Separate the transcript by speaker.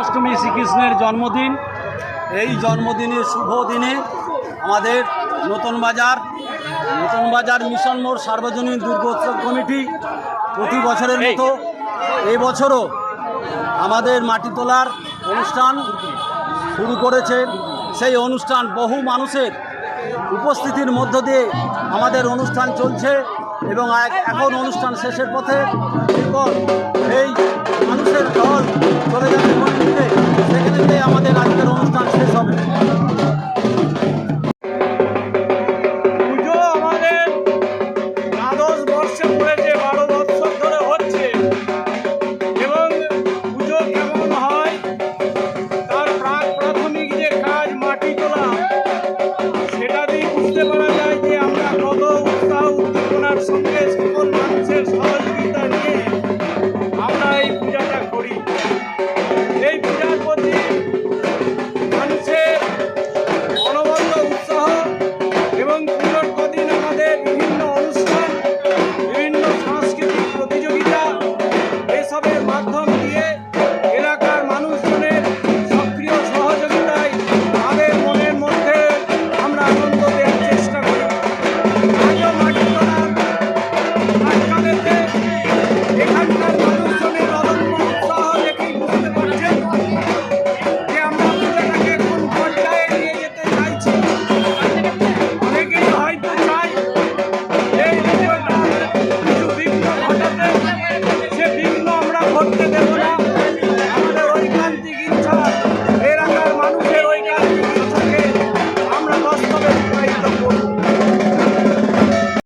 Speaker 1: অষ্টমী শ্রীকৃষ্ণের জন্মদিন। এই জন্মদিনের শুভ দিনে আমাদের নতুন বাজার নতুন বাজার মিশন মোড় সার্বজনীন দুর্গোৎসব কমিটি প্রতি বছরের মতো এবছরও আমাদের মাটি তোলার অনুষ্ঠান শুরু করেছে। সেই অনুষ্ঠান বহু মানুষের উপস্থিতির মধ্য দিয়ে আমাদের অনুষ্ঠান চলছে। এবং এখন অনুষ্ঠান শেষের পথে এই মানুষের দল চলে যাবে সেখানে আমাদের আজকের অনুষ্ঠান
Speaker 2: মাধ্যম